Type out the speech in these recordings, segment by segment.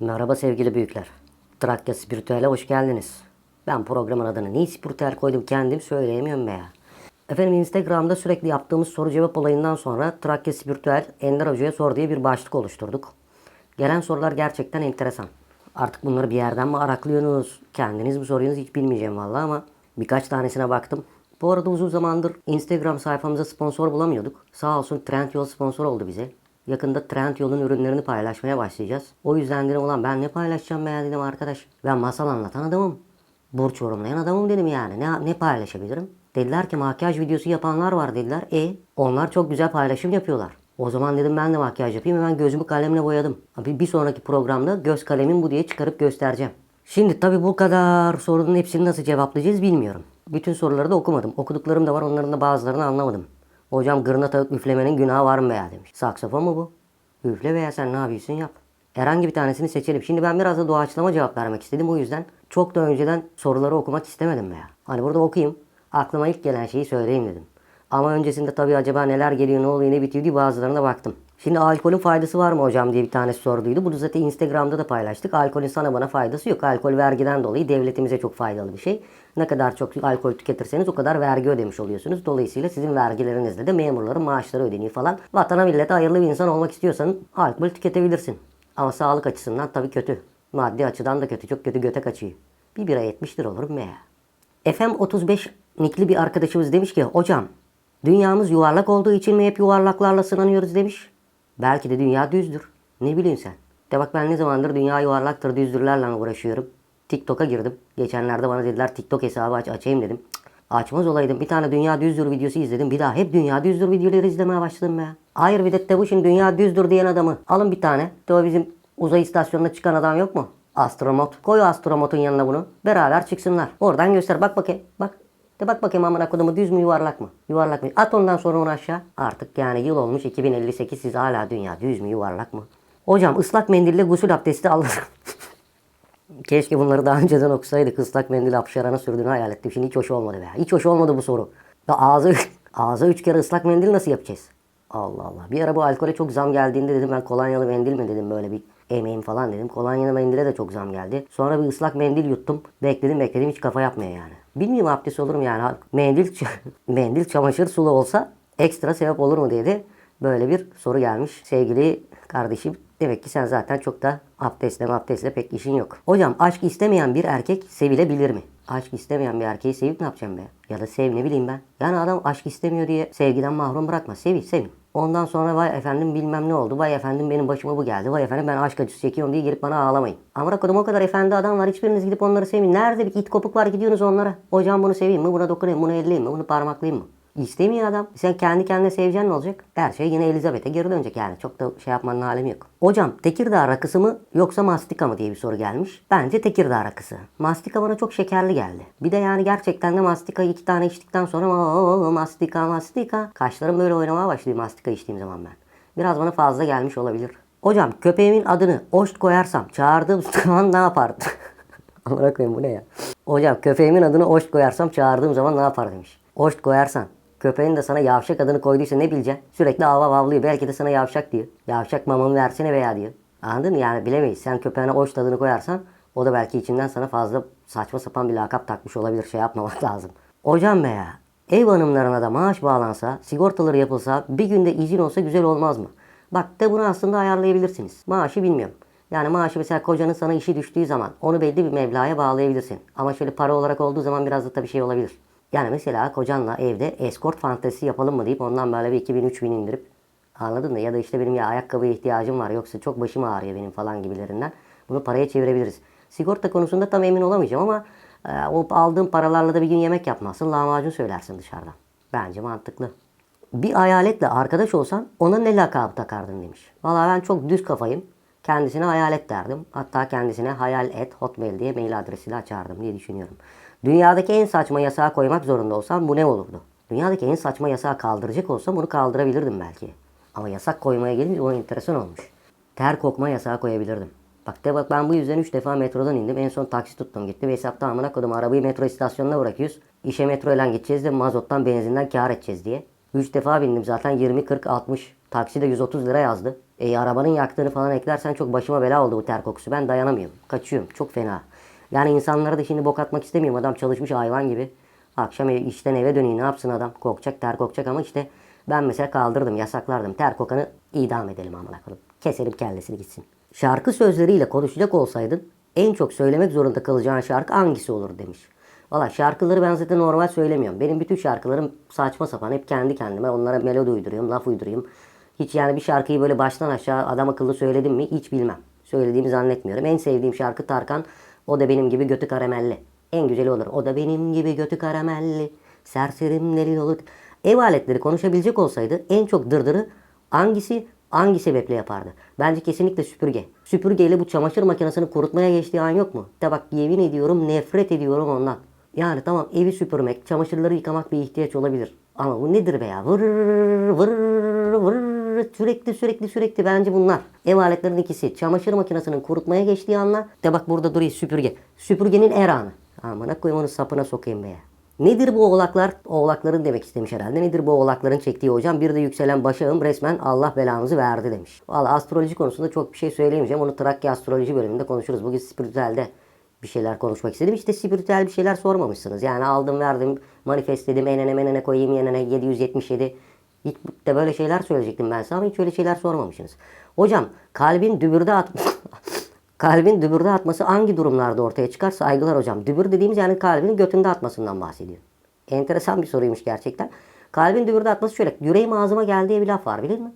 Merhaba sevgili büyükler. Trakya Spiritüel'e hoş geldiniz. Ben programın adını niye Spiritüel koydum kendim söyleyemiyorum ya. Efendim Instagram'da sürekli yaptığımız soru cevap olayından sonra Trakya Spiritüel Ender Hoca'ya sor diye bir başlık oluşturduk. Gelen sorular gerçekten enteresan. Artık bunları bir yerden mi araklıyorsunuz, kendiniz mi soruyorsunuz hiç bilmeyeceğim vallahi ama birkaç tanesine baktım. Bu arada uzun zamandır Instagram sayfamıza sponsor bulamıyorduk. Sağ olsun Trendyol sponsor oldu bize. Yakında Trendyol'un ürünlerini paylaşmaya başlayacağız. O yüzden dedim ulan ben ne paylaşacağım be ya dedim arkadaş. Ben masal anlatan adamım. Burç yorumlayan adamım dedim yani. Ne, ne paylaşabilirim? Dediler ki makyaj videosu yapanlar var dediler. E onlar çok güzel paylaşım yapıyorlar. O zaman dedim ben de makyaj yapayım. Hemen gözümü kalemle boyadım. Abi bir sonraki programda göz kalemim bu diye çıkarıp göstereceğim. Şimdi tabii bu kadar sorunun hepsini nasıl cevaplayacağız bilmiyorum. Bütün soruları da okumadım. Okuduklarım da var onların da bazılarını anlamadım. Hocam gırnata üflemenin günahı var mı veya demiş. Saksafon mu bu? Üfle veya sen ne yapıyorsun yap. Herhangi bir tanesini seçelim. Şimdi ben biraz da doğaçlama cevap vermek istedim. O yüzden çok da önceden soruları okumak istemedim veya. Hani burada okuyayım. Aklıma ilk gelen şeyi söyleyeyim dedim. Ama öncesinde tabii acaba neler geliyor, ne oluyor, ne bitiyor diye bazılarına baktım. Şimdi alkolün faydası var mı hocam diye bir tanesi sorduydu. Bunu zaten Instagram'da da paylaştık. Alkolün sana bana faydası yok. Alkol vergiden dolayı devletimize çok faydalı bir şey. Ne kadar çok alkol tüketirseniz o kadar vergi ödemiş oluyorsunuz. Dolayısıyla sizin vergilerinizle de memurların maaşları ödeniyor falan. Vatana millete hayırlı bir insan olmak istiyorsan alkol tüketebilirsin. Ama sağlık açısından tabii kötü. Maddi açıdan da kötü. Çok kötü göte kaçıyor. Bir bira 70 lira olur mu ya? FM35 nikli bir arkadaşımız demiş ki hocam dünyamız yuvarlak olduğu için mi hep yuvarlaklarla sınanıyoruz demiş. Belki de dünya düzdür. Ne bileyim sen. De bak ben ne zamandır dünya yuvarlaktır düzdürlerle uğraşıyorum. TikTok'a girdim. Geçenlerde bana dediler TikTok hesabı aç açayım dedim. Açmaz olaydım. Bir tane dünya düzdür videosu izledim. Bir daha hep dünya düzdür videoları izlemeye başladım ya. Hayır bir de bu şimdi dünya düzdür diyen adamı. Alın bir tane. De o bizim uzay istasyonuna çıkan adam yok mu? Astronot. Koy astronotun yanına bunu. Beraber çıksınlar. Oradan göster. Bak bakayım. Bak. De bak bakayım amına kodumu düz mü yuvarlak mı? Yuvarlak mı? At ondan sonra onu aşağı. Artık yani yıl olmuş 2058 siz hala dünya düz mü yuvarlak mı? Hocam ıslak mendille gusül abdesti alır. Keşke bunları daha önceden okusaydık. Islak mendil hapşarana sürdüğünü hayal ettim. Şimdi hiç hoş olmadı be. Hiç hoş olmadı bu soru. Ya ağza, ağza üç kere ıslak mendil nasıl yapacağız? Allah Allah. Bir ara bu alkole çok zam geldiğinde dedim ben kolonyalı mendil mi dedim böyle bir emeğim falan dedim. Kolonyalı mendile de çok zam geldi. Sonra bir ıslak mendil yuttum. Bekledim bekledim hiç kafa yapmıyor yani. Bilmiyorum abdest olur mu yani. Mendil, mendil çamaşır sulu olsa ekstra sebep olur mu diye de böyle bir soru gelmiş. Sevgili kardeşim demek ki sen zaten çok da abdestle abdestle pek işin yok. Hocam aşk istemeyen bir erkek sevilebilir mi? Aşk istemeyen bir erkeği sevip ne yapacağım be? Ya da sev ne bileyim ben. Yani adam aşk istemiyor diye sevgiden mahrum bırakma. Sevin sevin. Ondan sonra vay efendim bilmem ne oldu. Vay efendim benim başıma bu geldi. Vay efendim ben aşk acısı çekiyorum diye gelip bana ağlamayın. Amına kodum o kadar efendi adam var. Hiçbiriniz gidip onları sevmeyin. Nerede bir it kopuk var gidiyorsunuz onlara. Hocam bunu seveyim mi? Buna dokunayım Bunu elleyeyim mi? Bunu parmaklayayım mı? İstemiyor adam. Sen kendi kendine seveceksin ne olacak? Her şey yine Elizabeth'e geri dönecek yani. Çok da şey yapmanın alemi yok. Hocam Tekirdağ rakısı mı yoksa mastika mı diye bir soru gelmiş. Bence Tekirdağ rakısı. Mastika bana çok şekerli geldi. Bir de yani gerçekten de mastika iki tane içtikten sonra "Oo, mastika mastika. Kaşlarım böyle oynamaya başlıyor mastika içtiğim zaman ben. Biraz bana fazla gelmiş olabilir. Hocam köpeğimin adını Oşt koyarsam çağırdığım zaman ne yapardı? Amına koyayım bu ne ya? Hocam köpeğimin adını Oşt koyarsam çağırdığım zaman ne yapar demiş. Oşt koyarsan köpeğin de sana yavşak adını koyduysa ne bileceksin? Sürekli ava avlıyor. Belki de sana yavşak diyor. Yavşak mamamı versene veya diyor. Anladın mı? Yani bilemeyiz. Sen köpeğine Oşt adını koyarsan o da belki içinden sana fazla saçma sapan bir lakap takmış olabilir. Şey yapmamak lazım. Hocam be ya. Ev hanımlarına da maaş bağlansa, sigortaları yapılsa, bir günde izin olsa güzel olmaz mı? Bak de bunu aslında ayarlayabilirsiniz. Maaşı bilmiyorum. Yani maaşı mesela kocanın sana işi düştüğü zaman onu belli bir meblağa bağlayabilirsin. Ama şöyle para olarak olduğu zaman biraz da tabii şey olabilir. Yani mesela kocanla evde eskort fantezisi yapalım mı deyip ondan böyle bir 2000-3000 indirip anladın mı? Ya da işte benim ya ayakkabıya ihtiyacım var yoksa çok başım ağrıyor benim falan gibilerinden. Bunu paraya çevirebiliriz. Sigorta konusunda tam emin olamayacağım ama e, o aldığın paralarla da bir gün yemek yapmazsın. Lahmacun söylersin dışarıdan. Bence mantıklı. Bir hayaletle arkadaş olsan ona ne lakabı takardın demiş. Valla ben çok düz kafayım. Kendisine hayalet derdim. Hatta kendisine hayal et hotmail diye mail adresiyle açardım diye düşünüyorum. Dünyadaki en saçma yasağı koymak zorunda olsam bu ne olurdu? Dünyadaki en saçma yasağı kaldıracak olsam bunu kaldırabilirdim belki. Ama yasak koymaya gelince o enteresan olmuş. Ter kokma yasağı koyabilirdim. Bak de bak ben bu yüzden 3 defa metrodan indim. En son taksi tuttum gitti ve hesapta amına koydum arabayı metro istasyonuna bırakıyoruz. İşe metro ile gideceğiz de mazottan benzinden kar edeceğiz diye. 3 defa bindim zaten 20, 40, 60. Taksi de 130 lira yazdı. E, arabanın yaktığını falan eklersen çok başıma bela oldu bu ter kokusu. Ben dayanamıyorum. Kaçıyorum. Çok fena. Yani insanlara da şimdi bok atmak istemiyorum. Adam çalışmış hayvan gibi. Akşam işten eve dönüyor. Ne yapsın adam? Kokacak, ter kokacak ama işte ben mesela kaldırdım, yasaklardım. Ter kokanı idam edelim amına koyayım. Keselim kellesini gitsin. Şarkı sözleriyle konuşacak olsaydın en çok söylemek zorunda kalacağın şarkı hangisi olur demiş. Valla şarkıları ben zaten normal söylemiyorum. Benim bütün şarkılarım saçma sapan. Hep kendi kendime onlara melodi uyduruyorum, laf uyduruyorum. Hiç yani bir şarkıyı böyle baştan aşağı adam akıllı söyledim mi hiç bilmem. Söylediğimi zannetmiyorum. En sevdiğim şarkı Tarkan. O da benim gibi götü karamelli. En güzeli olur. O da benim gibi götü karamelli. Serserimleri olur. Ev aletleri konuşabilecek olsaydı en çok dırdırı hangisi hangi sebeple yapardı? Bence kesinlikle süpürge. Süpürgeyle bu çamaşır makinesini kurutmaya geçtiği an yok mu? De bak yemin ediyorum nefret ediyorum ondan. Yani tamam evi süpürmek, çamaşırları yıkamak bir ihtiyaç olabilir. Ama bu nedir be ya? Vır vır vır sürekli sürekli sürekli bence bunlar. Ev aletlerinin ikisi. Çamaşır makinesinin kurutmaya geçtiği anla. De bak burada duruyor süpürge. Süpürgenin er anı. Amına koyayım onu sapına sokayım be. Nedir bu oğlaklar? Oğlakların demek istemiş herhalde. Nedir bu oğlakların çektiği hocam? Bir de yükselen başağım resmen Allah belanızı verdi demiş. Valla astroloji konusunda çok bir şey söyleyemeyeceğim. Onu Trakya astroloji bölümünde konuşuruz. Bugün spiritüelde bir şeyler konuşmak istedim. İşte spiritüel bir şeyler sormamışsınız. Yani aldım verdim manifestledim enene menene koyayım yenene 777. Hiç de böyle şeyler söyleyecektim ben size ama hiç öyle şeyler sormamışsınız. Hocam kalbin dübürde at kalbin dübürde atması hangi durumlarda ortaya çıkar? Saygılar hocam. Dübür dediğimiz yani kalbin götünde atmasından bahsediyor. Enteresan bir soruymuş gerçekten. Kalbin dübürde atması şöyle. Yüreğim ağzıma geldi diye bir laf var bilir mi?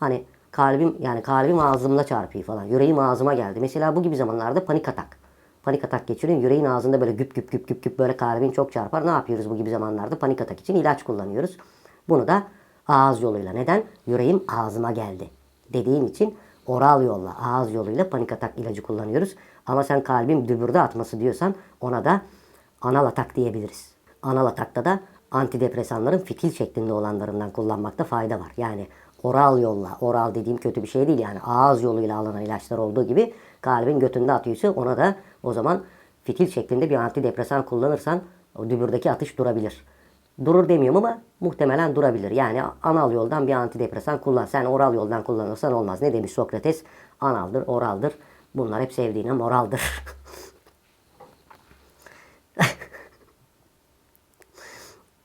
Hani kalbim yani kalbim ağzımda çarpıyor falan. Yüreğim ağzıma geldi. Mesela bu gibi zamanlarda panik atak. Panik atak geçiriyorsun. Yüreğin ağzında böyle güp güp güp güp güp böyle kalbin çok çarpar. Ne yapıyoruz bu gibi zamanlarda? Panik atak için ilaç kullanıyoruz. Bunu da ağız yoluyla. Neden? Yüreğim ağzıma geldi. Dediğin için oral yolla, ağız yoluyla panik atak ilacı kullanıyoruz. Ama sen kalbim dübürde atması diyorsan ona da anal atak diyebiliriz. Anal atakta da antidepresanların fitil şeklinde olanlarından kullanmakta fayda var. Yani oral yolla, oral dediğim kötü bir şey değil yani ağız yoluyla alınan ilaçlar olduğu gibi kalbin götünde atıyorsa ona da o zaman fitil şeklinde bir antidepresan kullanırsan o dübürdeki atış durabilir. Durur demiyorum ama muhtemelen durabilir. Yani anal yoldan bir antidepresan kullan. Sen oral yoldan kullanırsan olmaz. Ne demiş Sokrates? Analdır, oraldır. Bunlar hep sevdiğine moraldır.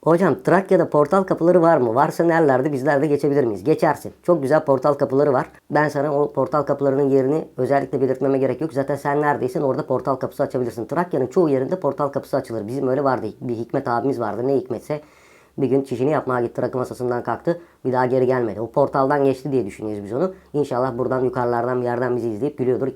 Hocam Trakya'da portal kapıları var mı? Varsa nerelerde bizler de geçebilir miyiz? Geçersin. Çok güzel portal kapıları var. Ben sana o portal kapılarının yerini özellikle belirtmeme gerek yok. Zaten sen neredeysen orada portal kapısı açabilirsin. Trakya'nın çoğu yerinde portal kapısı açılır. Bizim öyle vardı. Bir Hikmet abimiz vardı. Ne hikmetse bir gün çişini yapmaya gitti rakı masasından kalktı. Bir daha geri gelmedi. O portaldan geçti diye düşünüyoruz biz onu. İnşallah buradan yukarılardan bir yerden bizi izleyip gülüyordur.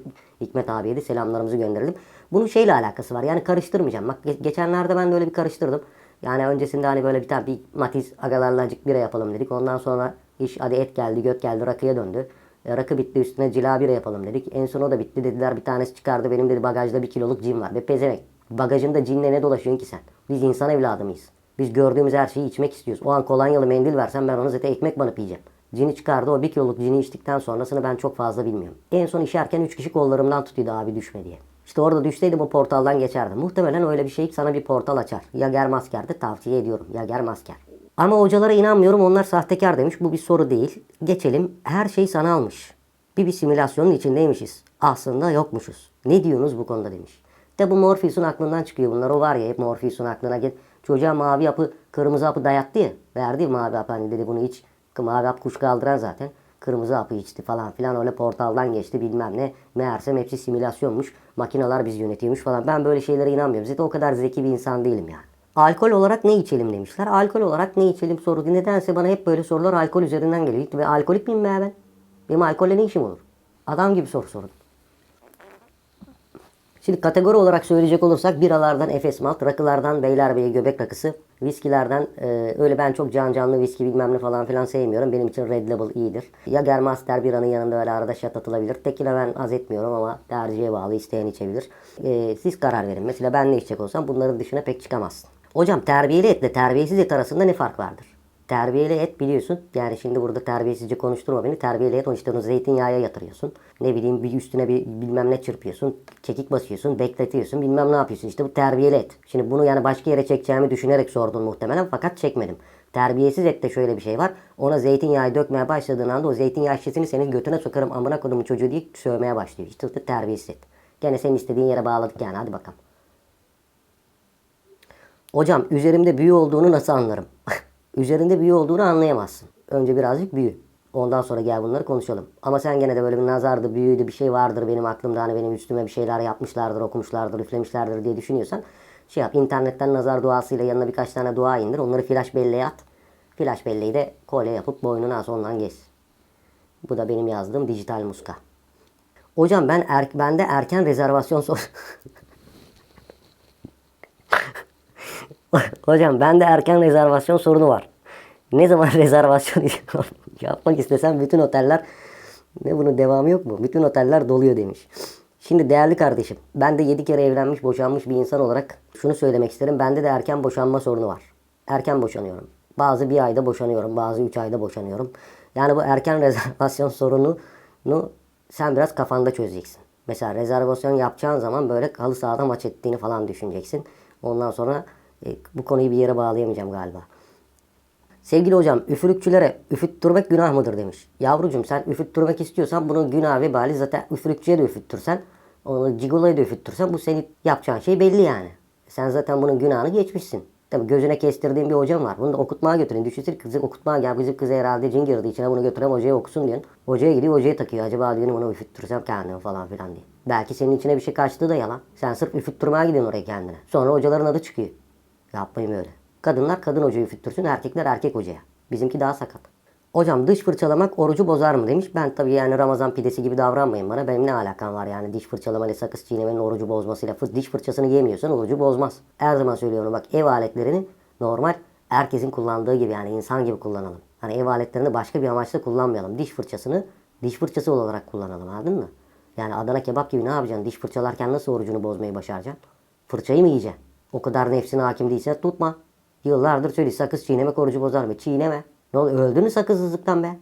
Hikmet abiye de selamlarımızı gönderelim. Bunun şeyle alakası var. Yani karıştırmayacağım. Bak ge- geçenlerde ben de öyle bir karıştırdım. Yani öncesinde hani böyle bir tane bir matiz agalarla acık bira yapalım dedik. Ondan sonra iş hadi et geldi, göt geldi, rakıya döndü. E, rakı bitti üstüne cila bira yapalım dedik. En son o da bitti dediler bir tanesi çıkardı benim dedi bagajda bir kiloluk cin var. Be pezevenk. Bagajında cinle ne dolaşıyorsun ki sen? Biz insan evladı mıyız? Biz gördüğümüz her şeyi içmek istiyoruz. O an kolonyalı mendil versen ben onu zaten ekmek banıp yiyeceğim. Cini çıkardı o bir kiloluk cini içtikten sonrasını ben çok fazla bilmiyorum. En son işerken üç kişi kollarımdan tutuyordu abi düşme diye. İşte orada düşseydim o portaldan geçerdim. Muhtemelen öyle bir şey sana bir portal açar. Yager Masker'de tavsiye ediyorum. Yager Masker. Ama hocalara inanmıyorum onlar sahtekar demiş. Bu bir soru değil. Geçelim. Her şey sana almış. Bir bir simülasyonun içindeymişiz. Aslında yokmuşuz. Ne diyorsunuz bu konuda demiş. De bu Morpheus'un aklından çıkıyor bunlar. O var ya hep Morpheus'un aklına gel. Çocuğa mavi hapı, kırmızı hapı dayattı ya. Verdi ya mavi hapı hani dedi bunu iç. Mavi hap kuş kaldıran zaten. Kırmızı hapı içti falan filan öyle portaldan geçti bilmem ne. Meğersem hepsi simülasyonmuş. Makineler bizi yönetiyormuş falan. Ben böyle şeylere inanmıyorum. Zaten o kadar zeki bir insan değilim yani. Alkol olarak ne içelim demişler. Alkol olarak ne içelim soru. Nedense bana hep böyle sorular alkol üzerinden geliyor. Ve alkolik miyim be ben? Benim alkolle ne işim olur? Adam gibi soru sorun. Şimdi kategori olarak söyleyecek olursak biralardan Efes Malt, rakılardan Beylerbeyi Göbek Rakısı, viskilerden e, öyle ben çok can canlı viski bilmem ne falan filan sevmiyorum. Benim için Red Label iyidir. Yager Master biranın yanında öyle arada şat atılabilir. Tekila ben az etmiyorum ama tercihe bağlı isteyen içebilir. E, siz karar verin. Mesela ben ne içecek olsam bunların dışına pek çıkamazsın. Hocam terbiyeli etle terbiyesiz et arasında ne fark vardır? Terbiyeli et biliyorsun. Yani şimdi burada terbiyesizce konuşturma beni. Terbiyeli et o işte onu zeytinyağa yatırıyorsun. Ne bileyim bir üstüne bir bilmem ne çırpıyorsun. Çekik basıyorsun, bekletiyorsun, bilmem ne yapıyorsun. İşte bu terbiyeli et. Şimdi bunu yani başka yere çekeceğimi düşünerek sordun muhtemelen fakat çekmedim. Terbiyesiz ette şöyle bir şey var. Ona zeytinyağı dökmeye başladığın anda o zeytinyağı şişesini senin götüne sokarım amına kodumun çocuğu diye sövmeye başlıyor. İşte da terbiyesiz et. Gene senin istediğin yere bağladık yani hadi bakalım. Hocam üzerimde büyü olduğunu nasıl anlarım? Üzerinde büyü olduğunu anlayamazsın. Önce birazcık büyü. Ondan sonra gel bunları konuşalım. Ama sen gene de böyle bir nazardı, büyüydü bir şey vardır benim aklımda. Hani benim üstüme bir şeyler yapmışlardır, okumuşlardır, üflemişlerdir diye düşünüyorsan şey yap. internetten nazar duasıyla yanına birkaç tane dua indir. Onları flash belleğe at. Flash belleği de kolye yapıp boynuna as ondan gez. Bu da benim yazdığım dijital muska. Hocam ben er, bende erken rezervasyon sor. Hocam bende erken rezervasyon sorunu var. Ne zaman rezervasyon yapmak istesem bütün oteller ne bunun devamı yok mu? Bütün oteller doluyor demiş. Şimdi değerli kardeşim ben de 7 kere evlenmiş boşanmış bir insan olarak şunu söylemek isterim. Bende de erken boşanma sorunu var. Erken boşanıyorum. Bazı bir ayda boşanıyorum. Bazı 3 ayda boşanıyorum. Yani bu erken rezervasyon sorununu sen biraz kafanda çözeceksin. Mesela rezervasyon yapacağın zaman böyle halı sahada maç ettiğini falan düşüneceksin. Ondan sonra bu konuyu bir yere bağlayamayacağım galiba. Sevgili hocam üfürükçülere üfüttürmek günah mıdır demiş. Yavrucum sen üfüttürmek istiyorsan bunun günah vebali zaten üfürükçüye de üfüttürsen onu cigoloya da üfüttürsen bu senin yapacağın şey belli yani. Sen zaten bunun günahını geçmişsin. Tabii gözüne kestirdiğin bir hocam var. Bunu da okutmaya götürün. Düşünsene kızı okutmaya gel. Bizim kızı herhalde cin girdi içine bunu götürem hocaya okusun diyorsun. Hocaya gidiyor hocaya takıyor. Acaba diyor bunu üfüttürsem kendime falan filan diye. Belki senin içine bir şey kaçtığı da yalan. Sen sırf üfüttürmeye gidiyorsun oraya kendine. Sonra hocaların adı çıkıyor. Yapmayın öyle. Kadınlar kadın hocayı üfüttürsün, erkekler erkek hocaya. Bizimki daha sakat. Hocam dış fırçalamak orucu bozar mı demiş. Ben tabii yani Ramazan pidesi gibi davranmayın bana. Benim ne alakam var yani diş fırçalamayla sakız çiğnemenin orucu bozmasıyla. Fıs diş fırçasını yemiyorsan orucu bozmaz. Her zaman söylüyorum bak ev aletlerini normal herkesin kullandığı gibi yani insan gibi kullanalım. Hani ev aletlerini başka bir amaçla kullanmayalım. Diş fırçasını diş fırçası olarak kullanalım anladın mı? Yani Adana kebap gibi ne yapacaksın? Diş fırçalarken nasıl orucunu bozmayı başaracaksın? Fırçayı mı yiyeceksin? O kadar nefsine hakim değilse tutma. Yıllardır söylüyor sakız çiğnemek orucu bozar mı? Çiğneme. Ne oldu öldü mü sakızsızlıktan be?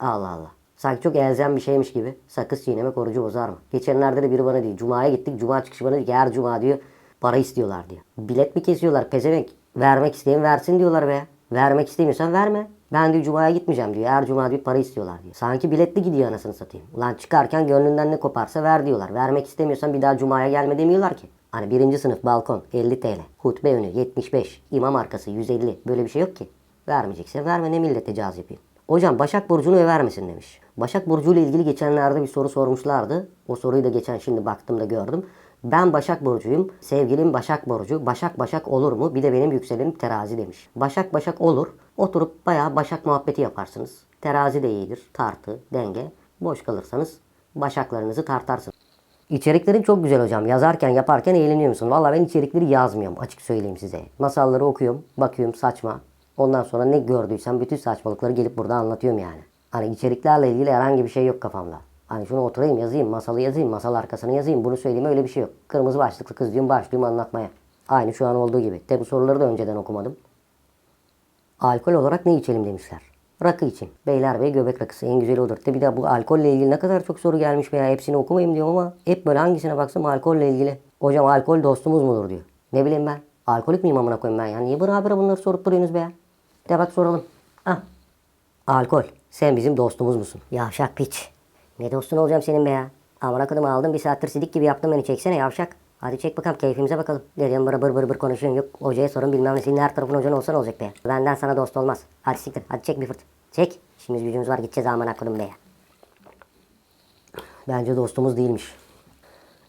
Allah Allah. Sanki çok elzem bir şeymiş gibi. Sakız çiğnemek orucu bozar mı? Geçenlerde de biri bana diyor. Cuma'ya gittik. Cuma çıkışı bana diyor her cuma diyor. Para istiyorlar diyor. Bilet mi kesiyorlar pezevenk? Vermek isteyen versin diyorlar be. Vermek istemiyorsan verme. Ben diyor Cuma'ya gitmeyeceğim diyor. Her Cuma diyor para istiyorlar diyor. Sanki biletli gidiyor anasını satayım. Ulan çıkarken gönlünden ne koparsa ver diyorlar. Vermek istemiyorsan bir daha Cuma'ya gelme demiyorlar ki. Hani birinci sınıf balkon 50 TL. Hutbe önü 75. imam arkası 150. Böyle bir şey yok ki. Vermeyecekse verme ne millete caz yapayım. Hocam Başak Burcu'nu över misin demiş. Başak Burcu ile ilgili geçenlerde bir soru sormuşlardı. O soruyu da geçen şimdi baktım da gördüm. Ben Başak Burcu'yum. Sevgilim Başak Burcu. Başak Başak olur mu? Bir de benim yükselenim terazi demiş. Başak Başak olur. Oturup bayağı Başak muhabbeti yaparsınız. Terazi de iyidir. Tartı, denge. Boş kalırsanız Başaklarınızı tartarsınız. İçeriklerin çok güzel hocam. Yazarken yaparken eğleniyor musun? Valla ben içerikleri yazmıyorum açık söyleyeyim size. Masalları okuyorum, bakıyorum saçma. Ondan sonra ne gördüysem bütün saçmalıkları gelip burada anlatıyorum yani. Hani içeriklerle ilgili herhangi bir şey yok kafamda. Hani şunu oturayım yazayım, masalı yazayım, masal arkasını yazayım, bunu söyleyeyim öyle bir şey yok. Kırmızı başlıklı kız diyorum başlıyorum anlatmaya. Aynı şu an olduğu gibi. Tabi soruları da önceden okumadım. Alkol olarak ne içelim demişler. Rakı için. Beylerbeyi göbek rakısı en güzeli odur. Tabi de bu alkolle ilgili ne kadar çok soru gelmiş veya hepsini okumayayım diyorum ama hep böyle hangisine baksam alkolle ilgili. Hocam alkol dostumuz mudur diyor. Ne bileyim ben. Alkolik miyim amına koyayım ben ya? Niye beraber bunları sorup duruyorsunuz be ya? De bak soralım. Ah. Alkol. Sen bizim dostumuz musun? Yavşak piç. Ne dostun olacağım senin be ya? Amına kodum aldım bir saattir sidik gibi yaptım beni çeksene yavşak. Hadi çek bakalım keyfimize bakalım. Ne diyorsun bır bır bır bır konuşuyorsun yok. Hocaya sorun bilmem ne senin her tarafın hocan olsa ne olacak be? Benden sana dost olmaz. Hadi siktir hadi çek bir fırt. Çek. İşimiz gücümüz var gideceğiz amına kodum be. Bence dostumuz değilmiş.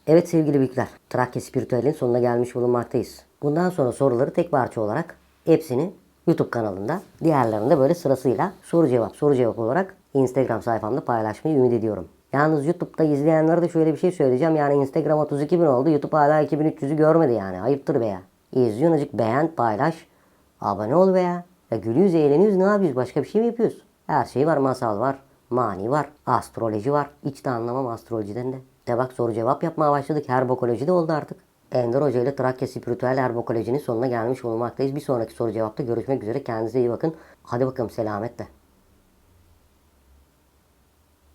Evet sevgili büyükler, Trakya Spiritüel'in sonuna gelmiş bulunmaktayız. Bundan sonra soruları tek parça olarak hepsini YouTube kanalında, diğerlerini de böyle sırasıyla soru cevap, soru cevap olarak Instagram sayfamda paylaşmayı ümit ediyorum. Yalnız YouTube'da izleyenlere de şöyle bir şey söyleyeceğim. Yani Instagram 32 bin oldu. YouTube hala 2300'ü görmedi yani. Ayıptır be ya. İzliyorsun azıcık beğen, paylaş. Abone ol be ya. Ya gülüyoruz, eğleniyoruz. Ne yapıyoruz? Başka bir şey mi yapıyoruz? Her şey var. Masal var. Mani var. Astroloji var. Hiç de anlamam astrolojiden de. De bak soru cevap yapmaya başladık. Herbokoloji de oldu artık. Ender Hoca ile Trakya Spiritüel Herbokolojinin sonuna gelmiş bulunmaktayız. Bir sonraki soru cevapta görüşmek üzere. Kendinize iyi bakın. Hadi bakalım selametle.